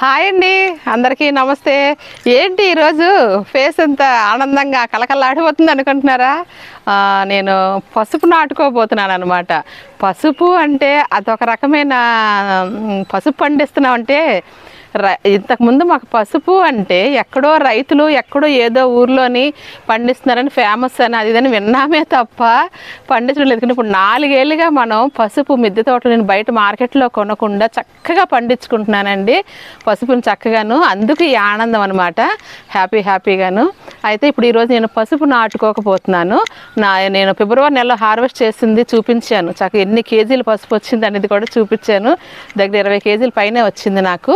Hi అండి. అందరికీ నమస్తే. ఏంటి ఈరోజు ఫేస్ ఎంత ఆనందంగా కలకలాడిపోతుంది అనుకుంటున్నారా? నేను పసుపు నాటుకోబోతున్నాను అనమాట పసుపు అంటే అదొక రకమైన పసుపు పండిస్తున్నాం అంటే ఇంతకుముందు మాకు పసుపు అంటే ఎక్కడో రైతులు ఎక్కడో ఏదో ఊర్లోని పండిస్తున్నారని ఫేమస్ అని అది ఇదని విన్నామే తప్ప పండించడం లేదు. కానీ ఇప్పుడు నాలుగేళ్ళుగా మనం పసుపు మిద్దె తోటలు నేను బయట మార్కెట్లో కొనకుండా చక్కగా పండించుకుంటున్నానండి. పసుపుని చక్కగాను అందుకు ఈ ఆనందం అనమాట హ్యాపీ హ్యాపీగాను. అయితే ఇప్పుడు ఈరోజు నేను పసుపు నాటుకోకపోతున్నాను. నా నేను ఫిబ్రవరి నెలలో హార్వెస్ట్ చేసింది చూపించాను. చక్క ఎన్ని కేజీలు పసుపు వచ్చింది అనేది కూడా చూపించాను. దగ్గర ఇరవై కేజీల పైనే వచ్చింది నాకు.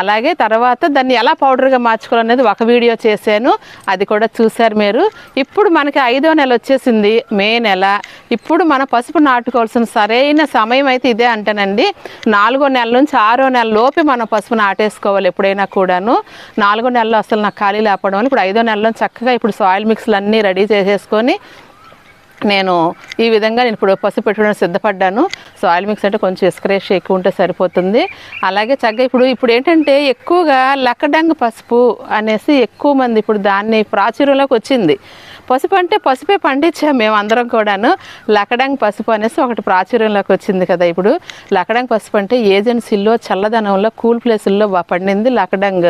అలాగే తర్వాత దాన్ని ఎలా పౌడర్గా మార్చుకోవాలనేది ఒక వీడియో చేశాను. అది కూడా చూశారు మీరు. ఇప్పుడు మనకి ఐదో నెల వచ్చేసింది మే నెల. ఇప్పుడు మన పసుపు నాటుకోవాల్సిన సరైన సమయం అయితే ఇదే అంటానండి. నాలుగో నెల నుంచి ఆరో నెల లోపే మనం పసుపు నాటేసుకోవాలి ఎప్పుడైనా కూడాను. నాలుగో నెలలో అసలు నాకు ఖాళీ లేపడం ఇప్పుడు ఐదో నెలలో చక్కగా ఇప్పుడు సాయిల్ మిక్స్లు అన్నీ రెడీ చేసేసుకొని నేను ఈ విధంగా నేను ఇప్పుడు పసుపు పెట్టుకోవడానికి సిద్ధపడ్డాను. సాయిల్ మిక్స్ అంటే కొంచెం ఇసుకరేష్ ఎక్కువ ఉంటే సరిపోతుంది. అలాగే చక్కగా ఇప్పుడు ఇప్పుడు ఏంటంటే ఎక్కువగా లక్కడంగ్ పసుపు అనేసి ఎక్కువ మంది ఇప్పుడు దాన్ని ప్రాచుర్యంలోకి వచ్చింది. పసుపు అంటే పసుపే పండించాం మేము అందరం కూడాను. లకడంగ్ పసుపు అనేసి ఒకటి ప్రాచుర్యంలోకి వచ్చింది కదా ఇప్పుడు. లకడంగ్ పసుపు అంటే ఏజెన్సీల్లో చల్లదనంలో కూల్ ప్లేసుల్లో పండింది లకడంగ్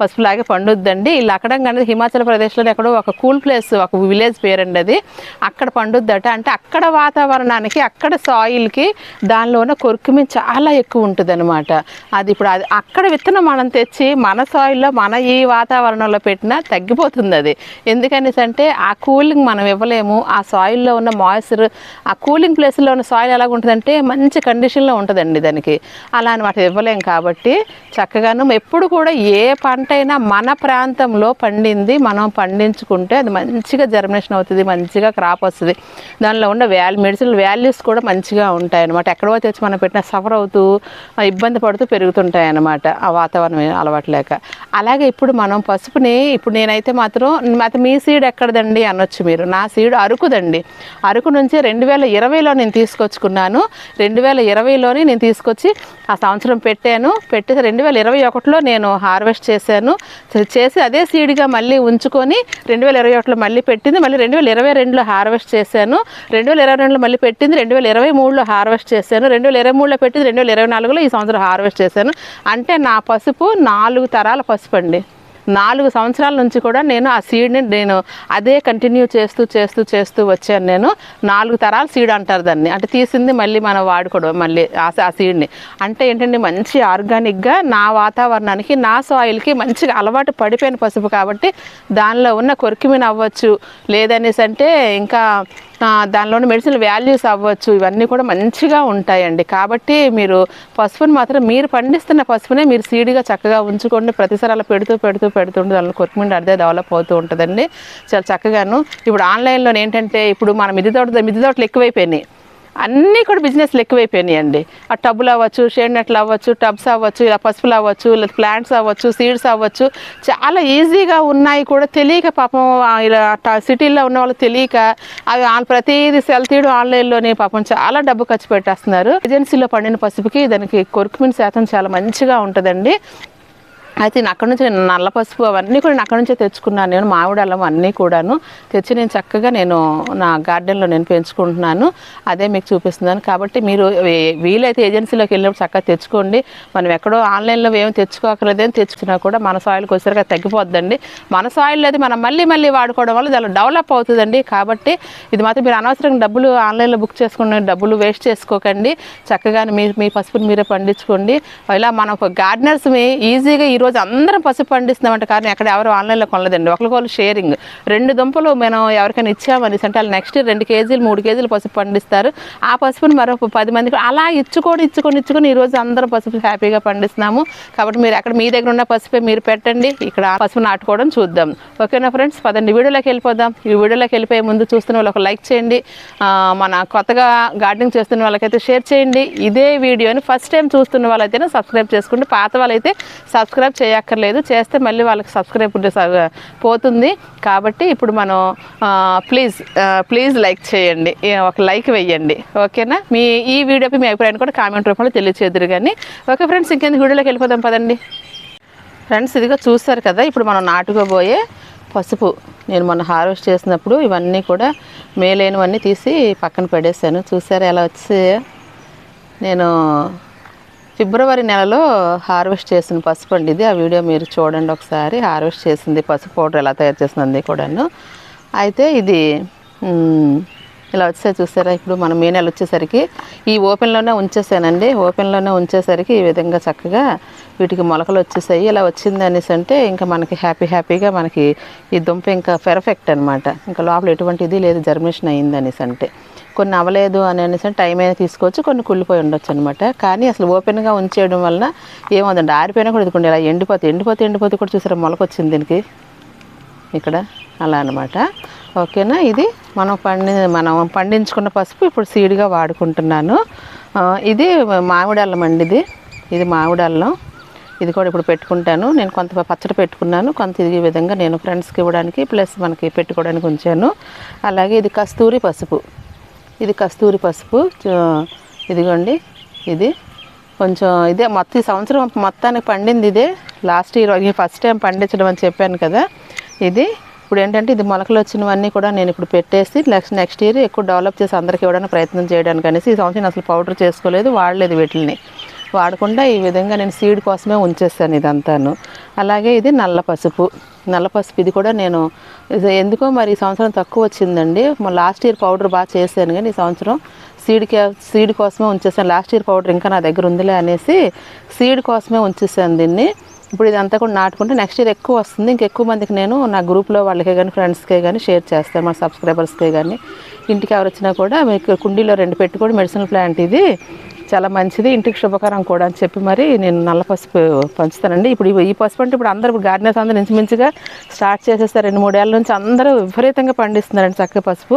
పసుపు లాగే పండుద్దండి. ఈ లకడంగ్ అనేది హిమాచల్ ప్రదేశ్లో ఎక్కడో ఒక కూల్ ప్లేస్ ఒక విలేజ్ పేరండి అది. అక్కడ పండుద్దట. అంటే అక్కడ వాతావరణానికి అక్కడ సాయిల్కి దానిలో ఉన్న కొరుకుమి చాలా ఎక్కువ ఉంటుంది అనమాట అది ఇప్పుడు అది అక్కడ విత్తనం మనం తెచ్చి మన సాయిల్లో మన ఈ వాతావరణంలో పెట్టినా తగ్గిపోతుంది అది. ఎందుకనేసి అంటే ఆ కూలింగ్ మనం ఇవ్వలేము. ఆ సాయిల్లో ఉన్న మాయిశ్చర్ ఆ కూలింగ్ ప్లేస్లో ఉన్న సాయిల్ ఎలాగ ఉంటుందంటే మంచి కండిషన్లో ఉంటుందండి దానికి. అలా అనమాట ఇవ్వలేం కాబట్టి చక్కగాను ఎప్పుడు కూడా ఏ పంట అయినా మన ప్రాంతంలో పండింది మనం పండించుకుంటే అది మంచిగా జర్మినేషన్ అవుతుంది మంచిగా క్రాప్ వస్తుంది. దానిలో ఉన్న వాల్యూ మెడిసిన్ వాల్యూస్ కూడా మంచిగా ఉంటాయి అనమాట ఎక్కడో తెచ్చి మనం పెట్టిన సఫర్ అవుతూ ఇబ్బంది పడుతూ పెరుగుతుంటాయి అన్నమాట ఆ వాతావరణం అలవాట్లేక అలాగే ఇప్పుడు మనం పసుపుని ఇప్పుడు నేనైతే మాత్రం మాత్రం మీ సీడ్ ఎక్కడదండి? అనొచ్చు మీరు. నా సీడ్ అరకుదండి. అరకు నుంచి రెండు వేల ఇరవైలో నేను తీసుకొచ్చుకున్నాను. రెండు వేల ఇరవైలోనే నేను తీసుకొచ్చి ఆ సంవత్సరం పెట్టాను. పెట్టి రెండు వేల ఇరవై ఒకటిలో నేను హార్వెస్ట్ చేశాను. చేసి అదే సీడ్గా మళ్ళీ ఉంచుకొని రెండు వేల ఇరవై ఒకటిలో మళ్ళీ పెట్టింది. మళ్ళీ రెండు వేల ఇరవై రెండులో హార్వెస్ట్ చేశాను. రెండు వేల ఇరవై రెండులో మళ్ళీ పెట్టింది. రెండు వేల ఇరవై మూడులో హార్వెస్ట్ చేశాను. రెండు వేల ఇరవై మూడులో పెట్టింది. రెండు వేల ఇరవై నాలుగులో ఈ సంవత్సరం హార్వెస్ట్ చేశాను. అంటే నా పసుపు నాలుగు తరాల పసుపు అండి నాలుగు సంవత్సరాల నుంచి కూడా నేను ఆ సీడ్ని నేను అదే కంటిన్యూ చేస్తూ చేస్తూ చేస్తూ వచ్చాను నేను. నాలుగు తరాల సీడ్ అంటారు దాన్ని. అంటే తీసింది మళ్ళీ మనం వాడుకోవడం మళ్ళీ ఆ సీడ్ని అంటే ఏంటంటే మంచి ఆర్గానిక్గా నా వాతావరణానికి నా సాయిల్కి మంచిగా అలవాటు పడిపోయిన పసుపు కాబట్టి దానిలో ఉన్న కొరికిమిన అవ్వచ్చు. లేదనేసి అంటే ఇంకా దానిలోని మెడిసిన్ వాల్యూస్ అవ్వచ్చు ఇవన్నీ కూడా మంచిగా ఉంటాయండి. కాబట్టి మీరు పసుపుని మాత్రం మీరు పండిస్తున్న పసుపునే మీరు సీడ్గా చక్కగా ఉంచుకోండి. ప్రతిసారి అలా పెడుతూ పెడుతూ పెడుతుంటే దానిలో కొత్తిమీర అదే డెవలప్ అవుతూ ఉంటుందండి. చాలా చక్కగాను. ఇప్పుడు ఆన్లైన్లో ఏంటంటే ఇప్పుడు మన మిద్దె తోట మిద్దె తోటలు ఎక్కువైపోయినాయి. అన్నీ కూడా బిజినెస్లు ఎక్కువైపోయినాయి అండి ఆ టబ్బులు అవ్వచ్చు షేడ్ నెట్లు అవ్వచ్చు టబ్స్ అవ్వచ్చు ఇలా పసుపులు అవ్వచ్చు లేదా ప్లాంట్స్ అవ్వచ్చు సీడ్స్ అవ్వచ్చు. చాలా ఈజీగా ఉన్నాయి కూడా తెలియక పాపం ఇలా సిటీల్లో ఉన్న వాళ్ళు తెలియక అవి ప్రతిదీ సెల్ తీయడం ఆన్లైన్లోనే పాపం చాలా డబ్బు ఖర్చు పెట్టేస్తున్నారు. ఏజెన్సీలో పండిన పసుపుకి దానికి కొరుకుమిన్ శాతం చాలా మంచిగా ఉంటుందండి. అయితే నేను అక్కడ నుంచి నేను నల్ల పసుపు అవన్నీ కూడా నేను అక్కడ నుంచే తెచ్చుకున్నాను. నేను మామిడి అల్లం అన్నీ కూడాను తెచ్చి నేను చక్కగా నేను నా గార్డెన్లో నేను పెంచుకుంటున్నాను. అదే మీకు చూపిస్తున్నాను. కాబట్టి మీరు వీలైతే ఏజెన్సీలోకి వెళ్ళినప్పుడు చక్కగా తెచ్చుకోండి. మనం ఎక్కడో ఆన్లైన్లో ఏమి తెచ్చుకోకలేదని తెచ్చుకున్నా కూడా మన సాయిల్కి వచ్చేసరికి తగ్గిపోద్దండి. మన సాయిల్ అది మనం మళ్ళీ మళ్ళీ వాడుకోవడం వల్ల దానిలో డెవలప్ అవుతుందండి. కాబట్టి ఇది మాత్రం మీరు అనవసరంగా డబ్బులు ఆన్లైన్లో బుక్ చేసుకున్న డబ్బులు వేస్ట్ చేసుకోకండి. చక్కగా మీ మీ పసుపుని మీరే పండించుకోండి. ఇలా మనం గార్డెనర్స్ ఈజీగా ఈరోజు అందరం పసుపు పండిస్తున్నామంటే కానీ ఎక్కడ ఎవరు ఆన్లైన్లో కొనలేదండి. ఒకరికొకరు షేరింగ్. రెండు దుంపలు మనం ఎవరికైనా ఇచ్చామని అంటే వాళ్ళు నెక్స్ట్ రెండు కేజీలు మూడు కేజీలు పసుపు పండిస్తారు. ఆ పసుపుని మరో పది మందికి అలా ఇచ్చుకొని ఇచ్చుకొని ఇచ్చుకొని ఈరోజు అందరం పసుపు హ్యాపీగా పండిస్తున్నాము. కాబట్టి మీరు అక్కడ మీ దగ్గర ఉన్న పసుపే మీరు పెట్టండి. ఇక్కడ ఆ పసుపు నాటుకోవడం చూద్దాం. ఓకేనా ఫ్రెండ్స్? పదండి వీడియోలోకి వెళ్ళిపోదాం. ఈ వీడియోలోకి వెళ్ళిపోయే ముందు చూస్తున్న వాళ్ళు ఒక లైక్ చేయండి. మన కొత్తగా గార్డెనింగ్ చేస్తున్న వాళ్ళకైతే షేర్ చేయండి. ఇదే వీడియోని ఫస్ట్ టైం చూస్తున్న వాళ్ళైతేనే సబ్స్క్రైబ్ చేసుకోండి పాత వాళ్ళైతే సబ్స్క్రైబ్ చేయక్కర్లేదు. చేస్తే మళ్ళీ వాళ్ళకి సబ్స్క్రైబ్ పోతుంది. కాబట్టి ఇప్పుడు మనం ప్లీజ్ ప్లీజ్ లైక్ చేయండి. ఒక లైక్ వేయండి ఓకేనా? మీ ఈ వీడియోకి మీ అభిప్రాయాన్ని కూడా కామెంట్ రూపంలో తెలియచేద్దరు కానీ ఓకే ఫ్రెండ్స్ ఇంకెందుకు వీడియోలోకి వెళ్ళిపోదాం పదండి. ఫ్రెండ్స్ ఇదిగా చూస్తారు కదా ఇప్పుడు మనం నాటుకోబోయే పసుపు. నేను మొన్న హార్వెస్ట్ చేసినప్పుడు ఇవన్నీ కూడా మేలైనవన్నీ తీసి పక్కన పడేసాను. చూసారా ఎలా వచ్చాయో? నేను ఫిబ్రవరి నెలలో హార్వెస్ట్ చేసిన పసుపు అండి ఇది. ఆ వీడియో మీరు చూడండి ఒకసారి. హార్వెస్ట్ చేసింది పసుపు పౌడర్ ఎలా తయారు చేసింది కూడాను. అయితే ఇది ఇలా వచ్చే చూసారా? ఇప్పుడు మనం మే నెల వచ్చేసరికి ఈ ఓపెన్లోనే ఉంచేసానండి. ఓపెన్లోనే ఉంచేసరికి ఈ విధంగా చక్కగా వీటికి మొలకలు వచ్చేసాయి. ఇలా వచ్చింది అనేసి అంటే ఇంకా మనకి హ్యాపీ హ్యాపీగా మనకి ఈ దుంప ఇంకా పెర్ఫెక్ట్ అనమాట ఇంకా లోపల ఎటువంటి ఇది లేదు. జర్మినేషన్ అయ్యింది అనేసి అంటే. కొన్ని అవ్వలేదు అని అనేసి టైం అయినా తీసుకోవచ్చు కొన్ని కుళ్ళిపోయి ఉండొచ్చు అనమాట కానీ అసలు ఓపెన్గా ఉంచేయడం వలన ఏమవుతుంది ఆరిపోయినా కూడా ఇదిగోండి ఇలా ఎండిపోతే ఎండిపోతే ఎండిపోతే కూడా చూసారా మొలకొచ్చింది దీనికి? ఇక్కడ అలా అనమాట ఓకేనా? ఇది మనం పండి మనం పండించుకున్న పసుపు ఇప్పుడు సీడ్గా వాడుకుంటున్నాను. ఇది మామిడి అల్లం అండి ఇది. ఇది మామిడి అల్లం. ఇది కూడా ఇప్పుడు పెట్టుకుంటాను. నేను కొంత పచ్చడి పెట్టుకున్నాను. కొంత ఇది ఈ విధంగా నేను ఫ్రెండ్స్కి ఇవ్వడానికి ప్లస్ మనకి పెట్టుకోవడానికి ఉంచాను. అలాగే ఇది కస్తూరి పసుపు. ఇది కస్తూరి పసుపు చ- ఇదిగోండి ఇది. కొంచెం ఇదే మొత్తం ఈ సంవత్సరం మొత్తానికి పండింది ఇదే. లాస్ట్ ఇయర్ ఫస్ట్ టైం పండించడం అని చెప్పాను కదా. ఇది ఇప్పుడు ఏంటంటే ఇది మొలకలు వచ్చినవన్నీ కూడా నేను ఇప్పుడు పెట్టేసి నెక్స్ట్ నెక్స్ట్ ఇయర్ ఎక్కువ డెవలప్ చేసి అందరికీ ఇవ్వడానికి ప్రయత్నం చేయడానికి అనేసి ఈ సంవత్సరం అసలు పౌడర్ చేసుకోలేదు వాడలేదు వీటిని వాడకుండా ఈ విధంగా నేను సీడ్ కోసమే ఉంచేస్తాను ఇదంతాను. అలాగే ఇది నల్ల పసుపు. నల్ల పసుపు ఇది కూడా నేను ఎందుకో మరి ఈ సంవత్సరం తక్కువ వచ్చిందండి. లాస్ట్ ఇయర్ పౌడర్ బాగా చేశాను కానీ ఈ సంవత్సరం సీడ్కి సీడ్ కోసమే ఉంచేసాను లాస్ట్ ఇయర్ పౌడర్ ఇంకా నా దగ్గర ఉందిలే అనేసి సీడ్ కోసమే ఉంచేసాను దీన్ని. ఇప్పుడు ఇదంతా కూడా నాటుకుంటే నెక్స్ట్ ఇయర్ ఎక్కువ వస్తుంది. ఇంకెక్కువ మందికి నేను నా గ్రూప్లో వాళ్ళకే కానీ ఫ్రెండ్స్కే కానీ షేర్ చేస్తాను మా సబ్స్క్రైబర్స్కే కానీ ఇంటికి ఎవరు వచ్చినా కూడా మీకు కుండీలో రెండు పెట్టుకోండి మెడిసిన్ ప్లాంట్ ఇది చాలా మంచిది. ఇంటికి శుభకరం కూడా అని చెప్పి మరి నేను నల్ల పసుపు పంచుతానండి. ఇప్పుడు ఈ పసుపు అంటే ఇప్పుడు అందరూ గార్డెనర్స్ అందరూ ఇంచుమించుగా స్టార్ట్ చేసేస్తారు. రెండు మూడేళ్ళ నుంచి అందరూ విపరీతంగా పండిస్తున్నారండి చక్క పసుపు.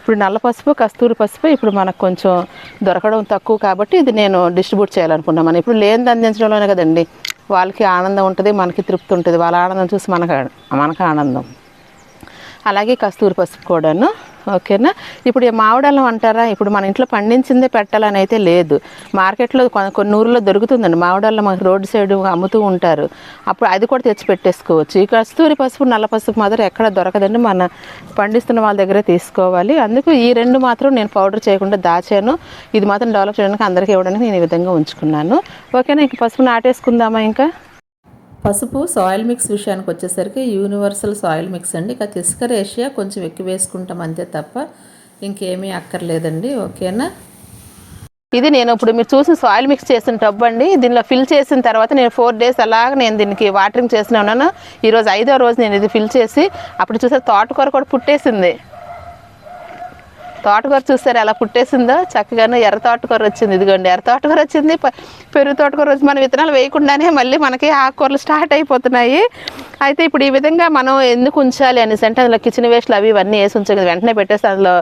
ఇప్పుడు నల్ల పసుపు కస్తూరి పసుపు ఇప్పుడు మనకు కొంచెం దొరకడం తక్కువ కాబట్టి ఇది నేను డిస్ట్రిబ్యూట్ చేయాలనుకున్నాను. ఇప్పుడు లేనిది అందించడంలోనే కదండి. వాళ్ళకి ఆనందం ఉంటుంది మనకి తృప్తి ఉంటుంది. వాళ్ళ ఆనందం చూసి మనకు మనకు ఆనందం. అలాగే కస్తూరి పసుపు కూడాను ఓకేనా? ఇప్పుడు మామిడాలం అంటారా? ఇప్పుడు మన ఇంట్లో పండించిందే పెట్టాలని అయితే లేదు. మార్కెట్లో కొ- కొన్ని ఊర్లో దొరుకుతుందండి. మామిడాలం మాకు రోడ్ సైడ్ అమ్ముతూ ఉంటారు. అప్పుడు అది కూడా తెచ్చి పెట్టేసుకోవచ్చు. ఈ కస్తూరి పసుపు నల్ల పసుపు మాత్రం ఎక్కడ దొరకదండి. మన పండిస్తున్న వాళ్ళ దగ్గరే తీసుకోవాలి. అందుకు ఈ రెండు మాత్రం నేను పౌడర్ చేయకుండా దాచాను. ఇది మాత్రం డెవలప్ చేయడానికి అందరికీ ఇవ్వడానికి నేను ఈ విధంగా ఉంచుకున్నాను. ఓకేనా? ఇంక పసుపు నాటేసుకుందామా ఇంకా? పసుపు సాయిల్ మిక్స్ విషయానికి వచ్చేసరికి యూనివర్సల్ సాయిల్ మిక్స్ అండి. ఇక తిస్కర్ ఏషియా కొంచెం ఎక్కువ వేసుకుంటాం అంతే తప్ప ఇంకేమీ అక్కర్లేదండి. ఓకేనా? ఇది నేను ఇప్పుడు మీరు చూసిన సాయిల్ మిక్స్ చేసిన టబ్ అండి. దీనిలో ఫిల్ చేసిన తర్వాత నేను ఫోర్ డేస్ అలాగ నేను దీనికి వాటరింగ్ చేసిన ఉన్నాను. ఈరోజు ఐదో రోజు నేను ఇది ఫిల్ చేసి అప్పుడు చూసే తోటకూర కూడా పుట్టేసింది. తోటకూర చూస్తారు ఎలా పుట్టేసిందో? చక్కగాను ఎర్ర తోటకూర వచ్చింది. ఇదిగోండి ఎర్ర తోటకూర వచ్చింది. పెరుగు తోటకూర వచ్చి మన విత్తనాలు వేయకుండానే మళ్ళీ మనకి ఆకుకూరలు స్టార్ట్ అయిపోతున్నాయి. అయితే ఇప్పుడు ఈ విధంగా మనం ఎందుకు ఉంచాలి అనేసి అంటే అందులో కిచెన్ వేస్ట్లు అవి ఇవన్నీ వేసి ఉంచాలి వెంటనే పెట్టేసి అందులో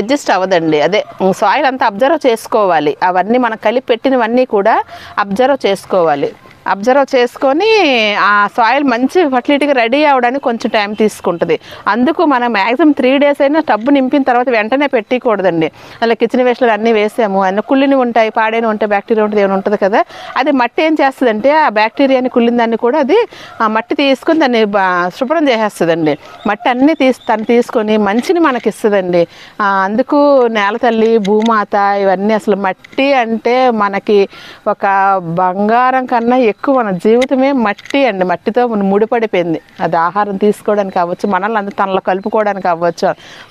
అడ్జస్ట్ అవ్వదండి. అదే సాయిల్ అంతా అబ్జర్వ్ చేసుకోవాలి. అవన్నీ మనం కలిపి పెట్టినవన్నీ కూడా అబ్జర్వ్ చేసుకోవాలి. అబ్జర్వ్ చేసుకొని ఆ సాయిల్ మంచి ఫర్టిలిటీగా రెడీ అవ్వడానికి కొంచెం టైం తీసుకుంటుంది. అందుకు మనం మ్యాక్సిమం త్రీ డేస్ అయినా టబ్బు నింపిన తర్వాత వెంటనే పెట్టకూడదండి. అలా కిచెన్ వేస్ట్లు అన్నీ వేసాము. అన్నీ కుళ్ళిని ఉంటాయి పాడైన ఉంటాయి బ్యాక్టీరియా ఉంటుంది ఏమైనా ఉంటుంది కదా? అది మట్టి ఏం చేస్తుందంటే ఆ బ్యాక్టీరియాని కుళ్ళిన దాన్ని కూడా అది ఆ మట్టి తీసుకొని దాన్ని బా- శుభ్రం చేసేస్తుందండి. మట్టి అన్నీ తీసి తను తీసుకొని మంచిని మనకి ఇస్తుందండి అందుకు నేల తల్లి భూమాత ఇవన్నీ అసలు మట్టి అంటే మనకి ఒక బంగారం కన్నా ఎక్కువ మన జీవితమే మట్టి అండి. మట్టితో ముడిపడిపోయింది. అది ఆహారం తీసుకోవడానికి అవ్వచ్చు మనల్ని అంత తనలో కలుపుకోవడానికి అవ్వచ్చు.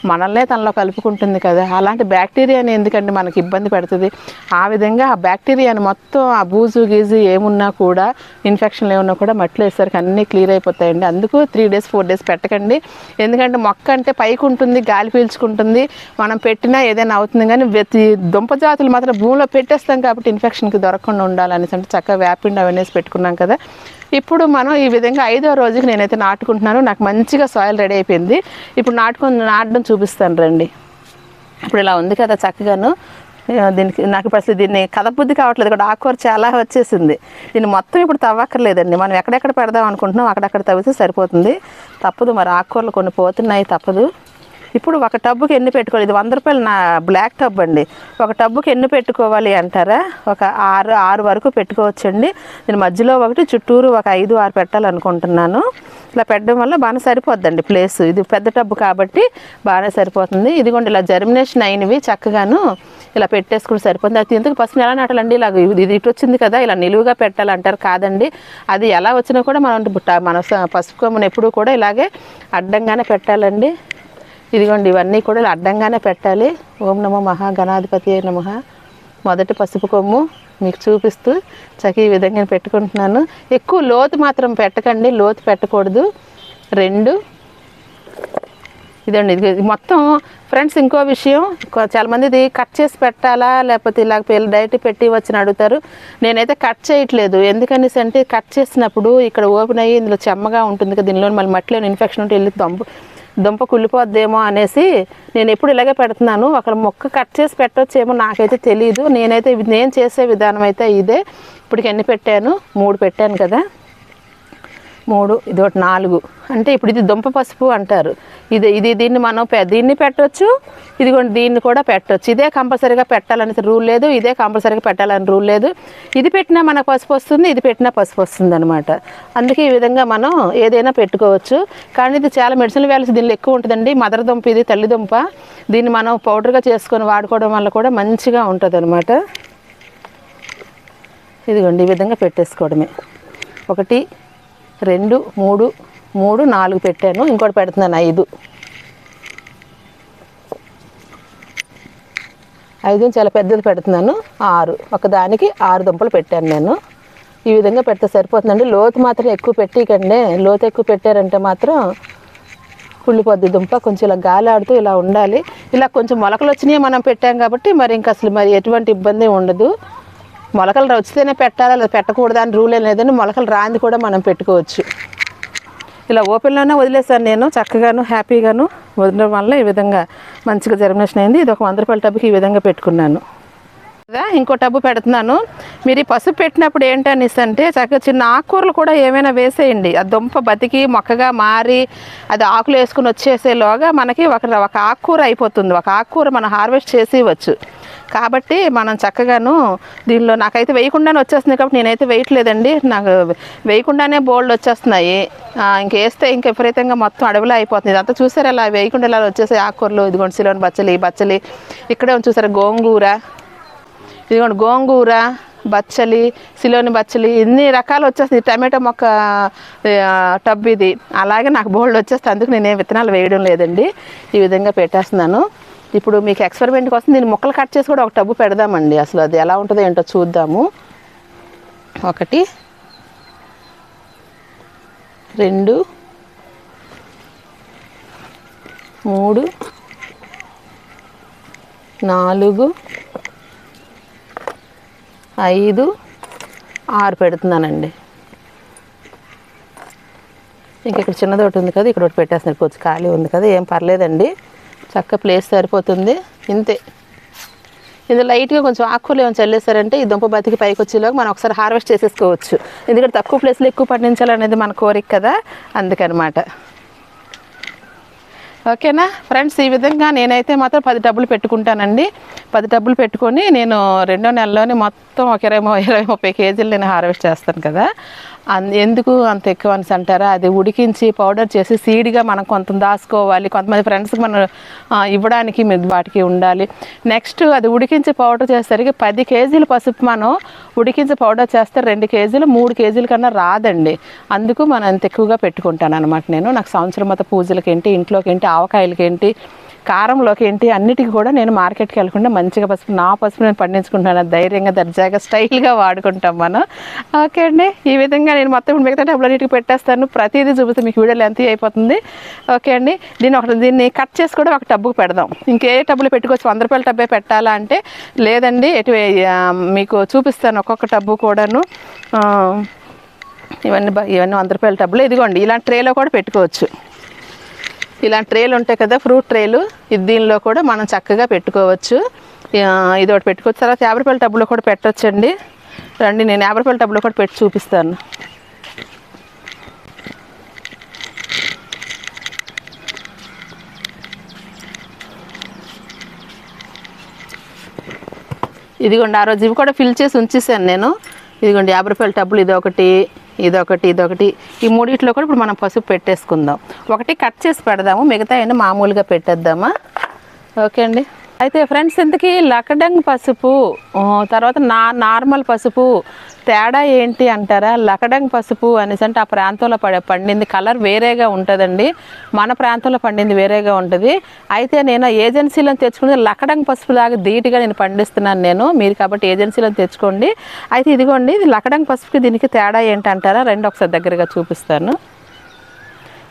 మనల్నే తనలో కలుపుకుంటుంది కదా. అలాంటి బ్యాక్టీరియాని ఎందుకండి మనకి ఇబ్బంది పెడుతుంది? ఆ విధంగా ఆ బ్యాక్టీరియాని మొత్తం ఆ బూజు గీజు ఏమున్నా కూడా ఇన్ఫెక్షన్లు ఏమున్నా కూడా మట్టిలో వేసరికి అన్నీ క్లియర్ అయిపోతాయండి. అందుకు త్రీ డేస్ ఫోర్ డేస్ పెట్టకండి. ఎందుకంటే మొక్క అంటే పైకి ఉంటుంది గాలి పీల్చుకుంటుంది. మనం పెట్టినా ఏదైనా అవుతుంది కానీ దుంప జాతులు మాత్రం భూమిలో పెట్టేస్తాం కాబట్టి ఇన్ఫెక్షన్కి దొరకకుండా ఉండాలనేసి అంటే చక్కగా వ్యాపిండి అవన్నీ పెట్టుకున్నాం కదా. ఇప్పుడు మనం ఈ విధంగా ఐదో రోజుకి నేనైతే నాటుకుంటున్నాను. నాకు మంచిగా సాయిల్ రెడీ అయిపోయింది. ఇప్పుడు నాటుకొని నాటడం చూపిస్తాను రండి. ఇప్పుడు ఇలా ఉంది కదా చక్కగాను. దీనికి నాకు ఇప్పుడు అసలు దీన్ని కదబుద్ధి కావట్లేదు ఇక్కడ ఆకుకూర చాలా వచ్చేసింది. దీన్ని మొత్తం ఇప్పుడు తవ్వక్కర్లేదండి. మనం ఎక్కడెక్కడ పెడదాం అనుకుంటున్నాం అక్కడక్కడ తవ్వితే సరిపోతుంది. తప్పదు మరి ఆకుకూరలు కొన్ని పోతున్నాయి తప్పదు. ఇప్పుడు ఒక టబ్బుకి ఎన్ని పెట్టుకోవాలి? ఇది వంద రూపాయలు నా బ్లాక్ టబ్ అండి. ఒక టబ్బుకి ఎన్ని పెట్టుకోవాలి అంటారా? ఒక ఆరు ఆరు వరకు పెట్టుకోవచ్చండి. నేను మధ్యలో ఒకటి చుట్టూరు ఒక ఐదు ఆరు పెట్టాలనుకుంటున్నాను. ఇలా పెట్టడం వల్ల బాగానే సరిపోద్దండి ప్లేస్. ఇది పెద్ద టబ్బు కాబట్టి బాగానే సరిపోతుంది. ఇదిగోండి ఇలా జర్మినేషన్ అయినవి చక్కగాను ఇలా పెట్టేసుకుని సరిపోతుంది. అది ఎందుకు? పసుపు ఎలా నాటాలండి? ఇలా ఇది ఇటు వచ్చింది కదా ఇలా నిలువుగా పెట్టాలంటారు కాదండి. అది ఎలా వచ్చినా కూడా మనం మన పసుపు కొమ్మను ఎప్పుడూ కూడా ఇలాగే అడ్డంగానే పెట్టాలండి. ఇదిగోండి ఇవన్నీ కూడా అడ్డంగానే పెట్టాలి. ఓం నమ మహాగణాధిపతి నమ. మొదటి పసుపు కొమ్ము మీకు చూపిస్తూ చకి ఈ విధంగా నేను పెట్టుకుంటున్నాను. ఎక్కువ లోతు మాత్రం పెట్టకండి లోతు పెట్టకూడదు. రెండు. ఇదండి ఇది ఇది మొత్తం ఫ్రెండ్స్ ఇంకో విషయం. చాలామంది ఇది కట్ చేసి పెట్టాలా లేకపోతే ఇలా పిల్ల డైట్ పెట్టి వచ్చి అడుగుతారు. నేనైతే కట్ చేయట్లేదు. ఎందుకనేసి అంటే కట్ చేసినప్పుడు ఇక్కడ ఓపెన్ అయ్యి ఇందులో చెమ్మగా ఉంటుంది కదా దీనిలో మళ్ళీ మట్టిలో ఇన్ఫెక్షన్ ఉంటే వెళ్ళి దుంప దుంప కుళ్ళిపోద్దేమో అనేసి నేను ఎప్పుడు ఇలాగే పెడుతున్నాను. అక్కడ మొక్క కట్ చేసి పెట్టొచ్చేమో నాకైతే తెలియదు నేనైతే నేను చేసే విధానం అయితే ఇదే. ఇప్పటికి ఎన్ని పెట్టాను? మూడు పెట్టాను కదా. మూడు ఇది ఒకటి నాలుగు. అంటే ఇప్పుడు ఇది దుంప పసుపు అంటారు. ఇది ఇది దీన్ని మనం పె- దీన్ని పెట్టొచ్చు ఇదిగోండి దీన్ని కూడా పెట్టవచ్చు ఇదే కంపల్సరీగా పెట్టాలని రూల్ లేదు ఇదే కంపల్సరీగా పెట్టాలని రూల్ లేదు. ఇది పెట్టినా మనకు పసుపు వస్తుంది ఇది పెట్టినా పసుపు వస్తుంది అనమాట అందుకే ఈ విధంగా మనం ఏదైనా పెట్టుకోవచ్చు. కానీ ఇది చాలా మెడిసిన్ వ్యాల్యూస్ దీనిలో ఎక్కువ ఉంటుందండి. మదర్ దుంప ఇది తల్లి దుంప. దీన్ని మనం పౌడర్గా చేసుకొని వాడుకోవడం వల్ల కూడా మంచిగా ఉంటుంది అనమాట ఇదిగోండి ఈ విధంగా పెట్టేసుకోవడమే. ఒకటి రెండు మూడు మూడు నాలుగు పెట్టాను. ఇంకోటి పెడుతున్నాను ఐదు. ఐదు చాలా పెద్దది పెడుతున్నాను ఆరు. ఒకదానికి ఆరు దుంపలు పెట్టాను నేను. ఈ విధంగా పెడితే సరిపోతుందండి. లోతు మాత్రం ఎక్కువ పెట్టికండి. లోతు ఎక్కువ పెట్టారంటే మాత్రం కుళ్ళిపోద్ది దుంప కొంచెం ఇలా గాలి ఆడుతూ ఇలా ఉండాలి. ఇలా కొంచెం మొలకలు వచ్చినాయి మనం పెట్టాం కాబట్టి మరి ఇంకా అసలు మరి ఎటువంటి ఇబ్బంది ఉండదు. మొలకలు వచ్చితేనే పెట్టాలా లేదా పెట్టకూడదా అని రూల్ ఏం మొలకలు రాంది కూడా మనం పెట్టుకోవచ్చు. ఇలా ఓపెన్లోనే వదిలేసాను నేను చక్కగాను హ్యాపీగాను వదలడం వల్ల ఈ విధంగా మంచిగా జర్మినేషన్ అయింది. ఇది ఒక వంద రూపాయల టబ్కి ఈ విధంగా పెట్టుకున్నాను. కదా ఇంకో టబ్బు పెడుతున్నాను. మీరు ఈ పసుపు పెట్టినప్పుడు ఏంటనేసి చక్కగా చిన్న ఆకుకూరలు కూడా ఏమైనా వేసేయండి. ఆ దుంప బతికి మొక్కగా మారి అది ఆకులు వేసుకుని వచ్చేసేలోగా మనకి ఒక ఒక ఆకుకూర అయిపోతుంది. ఒక ఆకుకూర మనం హార్వెస్ట్ చేసి కాబట్టి మనం చక్కగాను దీనిలో నాకైతే వేయకుండానే వచ్చేస్తుంది కాబట్టి నేనైతే వేయట్లేదండి. నాకు వేయకుండానే బోల్డ్ వచ్చేస్తున్నాయి. ఇంకేస్తే ఇంక వేస్తే విపరీతంగా మొత్తం అడవిలో అయిపోతుంది. ఇదంతా చూసారా ఇలా వేయకుండా ఇలా వచ్చేసి ఆకుకూరలు ఇదిగోండి సిలోని బచ్చలి బచ్చలి ఇక్కడే ఉంది చూసారా గోంగూర. ఇదిగోండి గోంగూర బచ్చలి సిలోని బచ్చలి ఇన్ని రకాలు వచ్చేస్తుంది టమాటో మొక్క టబ్ ఇది. అలాగే నాకు బోల్డ్ వచ్చేస్తే అందుకు నేను విత్తనాలు వేయడం లేదండి. ఈ విధంగా పెట్టేస్తున్నాను. ఇప్పుడు మీకు ఎక్స్పెరిమెంట్ కోసం దీన్ని ముక్కలు కట్ చేసి కూడా ఒక టబ్బు పెడదామండి. అసలు అది ఎలా ఉంటుందో ఏంటో చూద్దాము. ఒకటి రెండు మూడు నాలుగు ఐదు ఆరు పెడుతున్నానండి. ఇంక ఇక్కడ చిన్నది ఒకటి ఉంది కదా ఇక్కడ ఒకటి పెట్టేస్తున్నారు కొంచెం ఖాళీ ఉంది కదా ఏం పర్లేదండి. చక్క ప్లేస్ సరిపోతుంది. ఇంతే. ఇందులో లైట్గా కొంచెం ఆకుకూరలు ఏమైనా చల్లేసారంటే ఈ దుంప బతికి పైకి వచ్చేలోకి మనం ఒకసారి హార్వెస్ట్ చేసేసుకోవచ్చు. ఎందుకంటే తక్కువ ప్లేస్లో ఎక్కువ పండించాలనేది మన కోరిక కదా? అందుకనమాట. ఓకేనా? ఫ్రెండ్స్ ఈ విధంగా నేనైతే మాత్రం పది డబ్బులు పెట్టుకుంటానండి. పది డబ్బులు పెట్టుకొని నేను రెండో నెలలోనే మొత్తం ఒక ఇరవై ఇరవై ముప్పై కేజీలు నేను హార్వెస్ట్ చేస్తాను కదా? ఎందుకు అంత ఎక్కువ అని అంటారా? అది ఉడికించి పౌడర్ చేసి సీడ్గా మనం కొంత దాచుకోవాలి. కొంతమంది ఫ్రెండ్స్కి మనం ఇవ్వడానికి వాటికి ఉండాలి. నెక్స్ట్ అది ఉడికించి పౌడర్ చేసేసరికి పది కేజీలు పసుపు మనం ఉడికించి పౌడర్ చేస్తే రెండు కేజీలు మూడు కేజీల కన్నా రాదండి. అందుకు మనం అంత ఎక్కువగా పెట్టుకుంటాను అనమాట నేను. నాకు సంవత్సరం మొత్తం పూజలకి ఏంటి ఇంట్లోకి ఏంటి ఆవకాయలకేంటి కారంలోకి ఏంటి అన్నిటికీ కూడా నేను మార్కెట్కి వెళ్ళకుండా మంచిగా పసుపు నా పసుపు నేను పండించుకుంటాను ధైర్యంగా దర్జాగా స్టైల్గా వాడుకుంటాం మనం. ఓకే అండి. ఈ విధంగా నేను మొత్తం ఇప్పుడు మిగతా డబ్బులు అన్నిటికీ పెట్టేస్తాను. ప్రతిదీ చూపిస్తే మీకు వీడియో లెంత్ అయిపోతుంది. ఓకే అండి. దీన్ని ఒక దీన్ని కట్ చేసి కూడా ఒక టబ్బుకు పెడదాం. ఇంకే టబ్బులు పెట్టుకోవచ్చు? వంద రూపాయల టబ్బే పెట్టాలా అంటే లేదండి. ఎటు మీకు చూపిస్తాను ఒక్కొక్క టబ్బు కూడాను. ఇవన్నీ ఇవన్నీ వంద రూపాయల టబ్బులు. ఇదిగోండి ఇలాంటి ట్రేలో కూడా పెట్టుకోవచ్చు. ఇలా ట్రేలు ఉంటాయి కదా ఫ్రూట్ ట్రేలు. ఇది దీనిలో కూడా మనం చక్కగా పెట్టుకోవచ్చు. ఇది ఒకటి పెట్టుకోవచ్చు. తర్వాత యాభైపల్లి టబ్బులో కూడా పెట్టచ్చండి. రండి నేను యాభై టబ్బులో కూడా పెట్టి చూపిస్తాను. ఇదిగోండి ఆ రోజు ఇవి కూడా ఫిల్ చేసి ఉంచేసాను నేను. ఇదిగోండి యాభై రూపాయల టబ్బులు ఇదొకటి ఇదొకటి ఇదొకటి. ఈ మూడిట్లో కూడా ఇప్పుడు మనం పసుపు పెట్టేసుకుందాం. ఒకటి కట్ చేసి పెడదాము మిగతా అయినా మామూలుగా పెట్టేద్దామా? ఓకే అండి. అయితే ఫ్రెండ్స్ ఇంతకీ లకడంగ్ పసుపు తర్వాత నా నార్మల్ పసుపు తేడా ఏంటి అంటారా? లకడంగ్ పసుపు అనేసి అంటే ఆ ప్రాంతంలో పడే పండింది కలర్ వేరేగా ఉంటుందండి. మన ప్రాంతంలో పండింది వేరేగా ఉంటుంది. అయితే నేను ఏజెన్సీలో తెచ్చుకుని లకడంగ్ పసుపు లాగా ధీటుగా నేను పండిస్తున్నాను నేను. మీరు కాబట్టి ఏజెన్సీలో తెచ్చుకోండి. అయితే ఇదిగోండి ఇది లకడంగ్ పసుపుకి దీనికి తేడా ఏంటి అంటారా రెండు ఒకసారి దగ్గరగా చూపిస్తాను.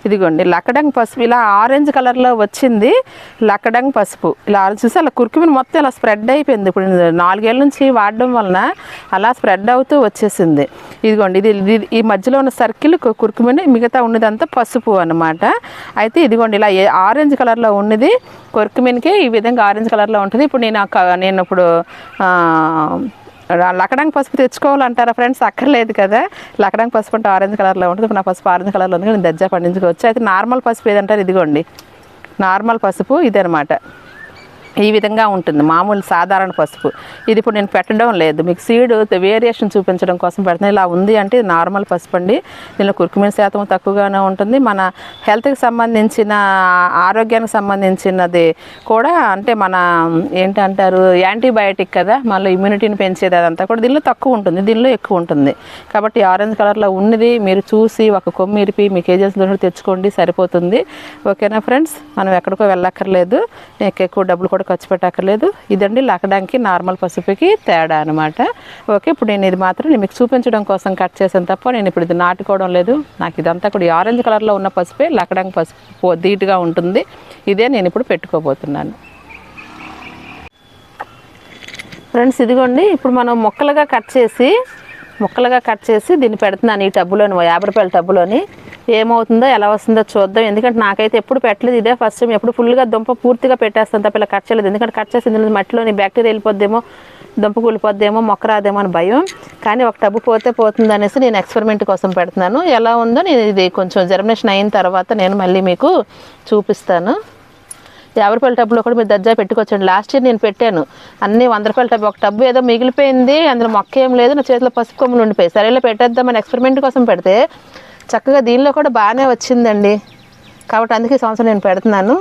ఇదిగోండి లక్కడంగ్ పసుపు ఇలా ఆరెంజ్ కలర్లో వచ్చింది. లక్కడంగ్ పసుపు. ఇలా ఆరెంజ్ చూసి అలా కుర్కుమిని మొత్తం ఇలా స్ప్రెడ్ అయిపోయింది. ఇప్పుడు నాలుగేళ్ళ నుంచి వాడడం వలన అలా స్ప్రెడ్ అవుతూ వచ్చేసింది. ఇదిగోండి ఇది ఈ మధ్యలో ఉన్న సర్కిల్ కుర్కుమిని మిగతా ఉన్నదంతా పసుపు అన్నమాట. అయితే ఇదిగోండి ఇలా ఏ- ఆరెంజ్ కలర్లో ఉన్నది కొరుకుమినికి ఈ విధంగా ఆరెంజ్ కలర్లో ఉంటుంది. ఇప్పుడు నేను నేను ఇప్పుడు లకడంగ్ పసుపు తెచ్చుకోవాలంటారా ఫ్రెండ్స్? అక్కర్లేదు కదా. లకడంగ్ పసుపు అంటే ఆరెంజ్ కలర్లో ఉంటుంది. నా పసుపు ఆరెంజ్ కలర్లో ఉంది నేను దజ్జా పండించుకోవచ్చు. అయితే నార్మల్ పసుపు ఏదంటారు? ఇదిగోండి. నార్మల్ పసుపు ఇదనమాట ఈ విధంగా ఉంటుంది. మామూలు సాధారణ పసుపు. ఇది ఇప్పుడు నేను పెట్టడం లేదు. మీకు సీడ్ వేరియేషన్ చూపించడం కోసం పెడుతున్నాను ఇలా ఉంది అంటే నార్మల్ పసుపు అండి. దీనిలో కుర్కుమిన్ శాతం తక్కువగానే ఉంటుంది. మన హెల్త్కి సంబంధించిన ఆరోగ్యానికి సంబంధించినది కూడా అంటే మన ఏంటంటారు యాంటీబయాటిక్ కదా. మళ్ళీ ఇమ్యూనిటీని పెంచేది అదంతా కూడా దీనిలో తక్కువ ఉంటుంది. దీనిలో ఎక్కువ ఉంటుంది. కాబట్టి ఆరెంజ్ కలర్లో ఉన్నది మీరు చూసి ఒక కొమ్మి ఇరిపి మీ కేజెస్లో తెచ్చుకోండి. సరిపోతుంది. ఓకేనా ఫ్రెండ్స్? మనం ఎక్కడికో వెళ్ళక్కర్లేదు. నీకు ఎక్కువ డబ్బులు కూడా ఖర్చు పెట్టక్కర్లేదు ఇదండి లక్కడానికి నార్మల్ పసుపుకి తేడా అనమాట ఓకే ఇప్పుడు నేను ఇది మాత్రం నేను మీకు చూపించడం కోసం కట్ చేసాను తప్ప నేను ఇప్పుడు ఇది నాటుకోవడం లేదు. నాకు ఇదంతా కూడా ఈ ఆరెంజ్ కలర్లో ఉన్న పసుపే లక్కడానికి పసుపు దీటుగా ధీటుగా ఉంటుంది. ఇదే నేను ఇప్పుడు పెట్టుకోబోతున్నాను. ఫ్రెండ్స్ ఇదిగోండి ఇప్పుడు మనం ముక్కలుగా కట్ చేసి ముక్కలుగా కట్ చేసి దీన్ని పెడుతున్నాను ఈ టబ్బులోని యాభై రూపాయల టబ్బులోని. ఏమవుతుందో ఎలా వస్తుందో చూద్దాం. ఎందుకంటే నాకైతే ఎప్పుడు పెట్టలేదు. ఇదే ఫస్ట్ టైం ఎప్పుడు ఫుల్గా దుంప పూర్తిగా పెట్టేస్తాను తప్ప ఇలా కట్ చేయలేదు. ఎందుకంటే కట్ చేసింది మట్టిలోని బ్యాక్టీరియా వెళ్ళిపోద్దేమో దుంప కూలిపోద్దేమో మొక్క రాదేమో అని భయం. కానీ ఒక టబ్బు పోతే పోతుంది అనేసి నేను ఎక్స్పెరిమెంట్ కోసం పెడుతున్నాను. ఎలా ఉందో నేను ఇది కొంచెం జర్మినేషన్ అయిన తర్వాత నేను మళ్ళీ మీకు చూపిస్తాను. యాభై రూపాయల టబ్లో కూడా మీరు దర్జా పెట్టుకోవచ్చండి. లాస్ట్ ఇయర్ నేను పెట్టాను. అన్ని వంద రూపాయల టబ్. ఒక టబ్బు ఏదో మిగిలిపోయింది. అందులో మొక్క ఏం లేదు. నా చేతిలో పసుపు కొమ్ములు ఉండిపోయి సరేలే పెట్టేద్దామని ఎక్స్పెరిమెంట్ కోసం పెడితే చక్కగా దీనిలో కూడా బాగానే వచ్చిందండి. కాబట్టి అందుకే సంవత్సరం నేను పెడుతున్నాను.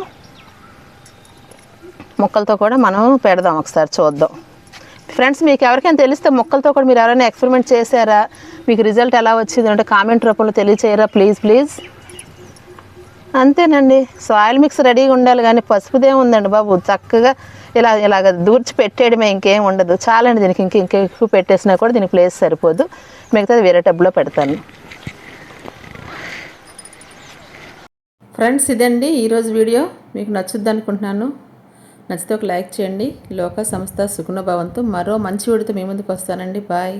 మొక్కలతో కూడా మనం పెడదాం ఒకసారి చూద్దాం. ఫ్రెండ్స్ మీకు ఎవరికైనా తెలిస్తే మొక్కలతో కూడా మీరు ఎవరైనా ఎక్స్పెరిమెంట్ చేశారా? మీకు రిజల్ట్ ఎలా వచ్చింది? అంటే కామెంట్ రూపంలో తెలియచేయరా? ప్లీజ్ ప్లీజ్ అంతేనండి. సాయిల్ మిక్స్ రెడీగా ఉండాలి కానీ పసుపుదే ఉందండి బాబు. చక్కగా ఇలా ఇలాగ దూర్చి పెట్టేయడమే ఇంకేం ఉండదు. చాలండి దీనికి ఇంక ఇంకా ఎక్కువ పెట్టేసినా కూడా దీనికి ప్లేస్ సరిపోదు. మిగతాది వేరే టబ్లో పెడతాను. ఫ్రెండ్స్ ఇదండి ఈరోజు వీడియో. మీకు నచ్చుద్ది అనుకుంటున్నాను. నచ్చితే ఒక లైక్ చేయండి. లోక సంస్థ సుగుణ భవంతో మరో మంచి వీడితో మీ ముందుకు వస్తానండి. బాయ్.